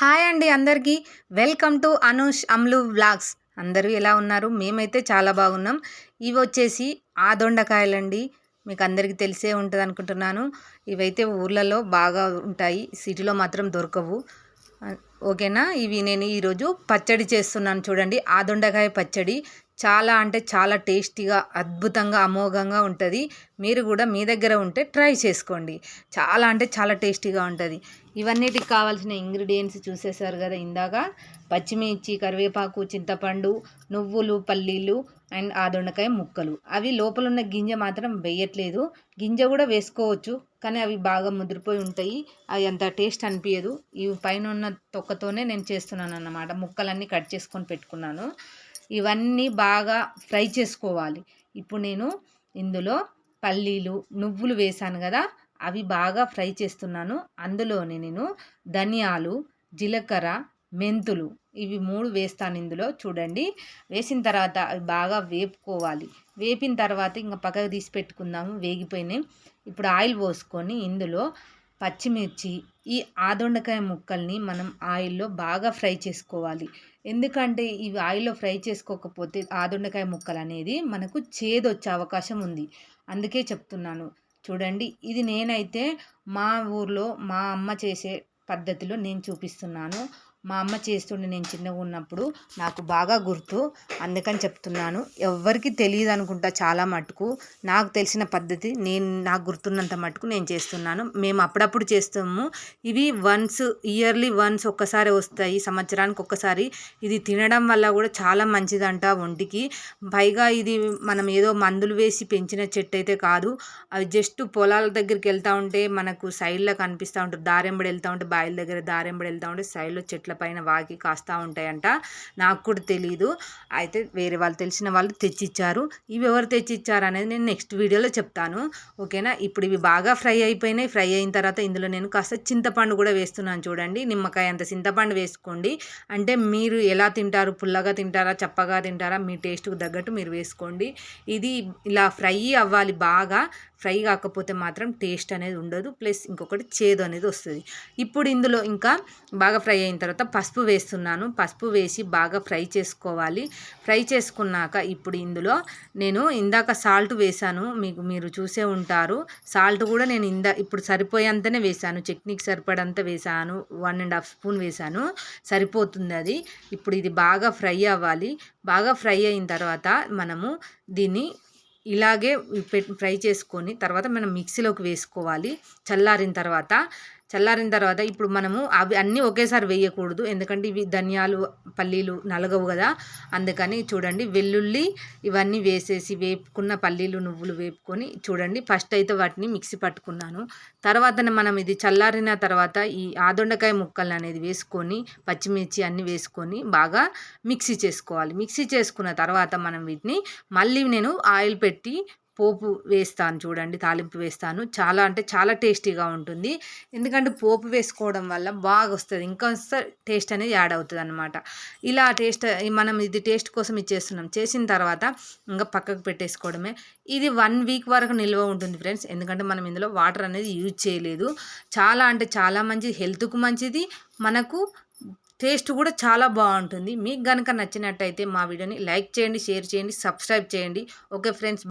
Hi అండి అందరికీ. Welcome to Anush Amlu vlogs. అందరూ ఎలా ఉన్నారు? మేమైతే చాలా బాగున్నాం. ఇవి వచ్చేసి ఆ దొండకాయలండి. మీకు అందరికీ తెలిసే ఉంటుంది అనుకుంటున్నాను. ఇవైతే ఊర్లలో బాగా ఉంటాయి. సిటీలో మాత్రం దొరకవు. ఓకేనా? ఇవి నేను ఈరోజు పచ్చడి చేస్తున్నాను చూడండి. ఆ దొండకాయ పచ్చడి. చాలా అంటే చాలా టేస్టీగా అద్భుతంగా అమోఘంగా ఉంటుంది. మీరు కూడా మీ దగ్గర ఉంటే ట్రై చేసుకోండి. చాలా అంటే చాలా టేస్టీగా ఉంటుంది. ఇవన్నిటికి కావాల్సిన ఇంగ్రీడియంట్స్ చూసేసారు కదా ఇందాక. పచ్చిమిర్చి కరివేపాకు చింతపండు నువ్వులు పల్లీలు అండ్ ఆ దొండకాయ ముక్కలు. అవి లోపల ఉన్న గింజ మాత్రం వేయట్లేదు. గింజ కూడా వేసుకోవచ్చు కానీ అవి బాగా ముదిరిపోయి ఉంటాయి. అవి అంత టేస్ట్ అనిపించదు ఈ పైన ఉన్న తొక్కతోనే నేను చేస్తున్నాను అన్నమాట ముక్కలన్నీ కట్ చేసుకొని పెట్టుకున్నాను. ఇవన్నీ బాగా ఫ్రై చేసుకోవాలి. ఇప్పుడు నేను ఇందులో పల్లీలు నువ్వులు వేసాను కదా అవి బాగా ఫ్రై చేస్తున్నాను. అందులోనే నేను ధనియాలు జీలకర్ర మెంతులు ఇవి మూడు వేస్తాను ఇందులో. చూడండి వేసిన తర్వాత అవి బాగా వేపుకోవాలి. వేపిన తర్వాత ఇంకా పక్కకు తీసి పెట్టుకుందాము వేగిపోయినాయి. ఇప్పుడు ఆయిల్ పోసుకొని ఇందులో పచ్చిమిర్చి ఈ ఆదొండకాయ ముక్కల్ని మనం ఆయిల్లో బాగా ఫ్రై చేసుకోవాలి. ఎందుకంటే ఇవి ఆయిల్లో ఫ్రై చేసుకోకపోతే ఆదొండకాయ ముక్కలు అనేది మనకు చేదొచ్చే అవకాశం ఉంది. అందుకే చెప్తున్నాను. చూడండి ఇది నేనైతే మా ఊర్లో మా అమ్మ చేసే పద్ధతిలో నేను చూపిస్తున్నాను. మా అమ్మ చేస్తుండే నేను చిన్నగా ఉన్నప్పుడు నాకు బాగా గుర్తు. అందుకని చెప్తున్నాను. ఎవరికి తెలియదు అనుకుంటా చాలా మటుకు. నాకు తెలిసిన పద్ధతి నేను నాకు గుర్తున్నంత మటుకు నేను చేస్తున్నాను. మేము అప్పుడప్పుడు చేస్తాము. ఇవి వన్స్ ఇయర్లీ వన్స్ ఒక్కసారి వస్తాయి. సంవత్సరానికి ఒక్కసారి. ఇది తినడం వల్ల కూడా చాలా మంచిదంట ఒంటికి. పైగా ఇది మనం ఏదో మందులు వేసి పెంచిన చెట్టు అయితే కాదు. అవి జస్ట్ పొలాల దగ్గరికి వెళ్తూ ఉంటే మనకు సైడ్లో కనిపిస్తూ ఉంటుంది. దారెంబడి వెళ్తూ ఉంటే బాయిల దగ్గర దారెంబడి వెళ్తూ ఉంటే సైడ్లో చెట్లు చెట్ల పైన వాకి కాస్తూ ఉంటాయంట. నాకు కూడా తెలియదు అయితే వేరే వాళ్ళు తెలిసిన వాళ్ళు తెచ్చిచ్చారు. ఇవి ఎవరు తెచ్చిచ్చారు అనేది నేను నెక్స్ట్ వీడియోలో చెప్తాను. ఓకేనా? ఇప్పుడు ఇవి బాగా ఫ్రై అయిపోయినాయి. ఫ్రై అయిన తర్వాత ఇందులో నేను కాస్త చింతపండు కూడా వేస్తున్నాను చూడండి. నిమ్మకాయ అంత చింతపండు వేసుకోండి. అంటే మీరు ఎలా తింటారు? పుల్లగా తింటారా? చప్పగా తింటారా? మీ టేస్ట్కి తగ్గట్టు మీరు వేసుకోండి. ఇది ఇలా ఫ్రై అవ్వాలి బాగా. ఫ్రై కాకపోతే మాత్రం టేస్ట్ అనేది ఉండదు. ప్లస్ ఇంకొకటి చేదు అనేది వస్తుంది. ఇప్పుడు ఇందులో ఇంకా బాగా ఫ్రై అయిన తర్వాత తర్వాత పసుపు వేస్తున్నాను. పసుపు వేసి బాగా ఫ్రై చేసుకోవాలి. ఫ్రై చేసుకున్నాక ఇప్పుడు ఇందులో నేను ఇందాక సాల్ట్ వేశాను. మీకు మీరు చూసే ఉంటారు. సాల్ట్ కూడా నేను ఇందా ఇప్పుడు సరిపోయేంతనే వేశాను. చట్నీకి సరిపడంత వేశాను. వన్ అండ్ హాఫ్ స్పూన్ వేశాను. సరిపోతుంది అది. ఇప్పుడు ఇది బాగా ఫ్రై అవ్వాలి. బాగా ఫ్రై అయిన తర్వాత మనము దీన్ని ఇలాగే ఫ్రై చేసుకొని తర్వాత మనం మిక్సీలోకి వేసుకోవాలి. చల్లారిన తర్వాత చల్లారిన తర్వాత ఇప్పుడు మనము అవి అన్నీ ఒకేసారి వేయకూడదు. ఎందుకంటే ఇవి ధనియాలు పల్లీలు నలగవు కదా. అందుకని చూడండి వెల్లుల్లి ఇవన్నీ వేసేసి వేపుకున్న పల్లీలు నువ్వులు వేపుకొని చూడండి. ఫస్ట్ అయితే వాటిని మిక్సీ పట్టుకున్నాను. తర్వాత మనం ఇది చల్లారిన తర్వాత ఈ ఆదొండకాయ ముక్కలు అనేది వేసుకొని పచ్చిమిర్చి అన్నీ వేసుకొని బాగా మిక్సీ చేసుకోవాలి. మిక్సీ చేసుకున్న తర్వాత మనం వీటిని మళ్ళీ నేను ఆయిల్ పెట్టి పోపు వేస్తాను చూడండి తాలింపు వేస్తాను. చాలా అంటే చాలా టేస్టీగా ఉంటుంది. ఎందుకంటే పోపు వేసుకోవడం వల్ల బాగా వస్తుంది ఇంకా టేస్ట్ అనేది యాడ్ అవుతుంది అనమాట ఇలా టేస్ట్ మనం ఇది టేస్ట్ కోసం ఇచ్చేస్తున్నాం. చేసిన తర్వాత ఇంకా పక్కకు పెట్టేసుకోవడమే. ఇది వన్ వీక్ వరకు నిల్వ ఉంటుంది ఫ్రెండ్స్. ఎందుకంటే మనం ఇందులో వాటర్ అనేది యూజ్ చేయలేదు. చాలా అంటే చాలా మంచిది. హెల్త్కు మంచిది. మనకు టేస్ట్ కూడా చాలా బాగుంటుంది. మీకు కనుక నచ్చినట్టయితే మా వీడియోని లైక్ చేయండి షేర్ చేయండి సబ్స్క్రైబ్ చేయండి. Okay friends.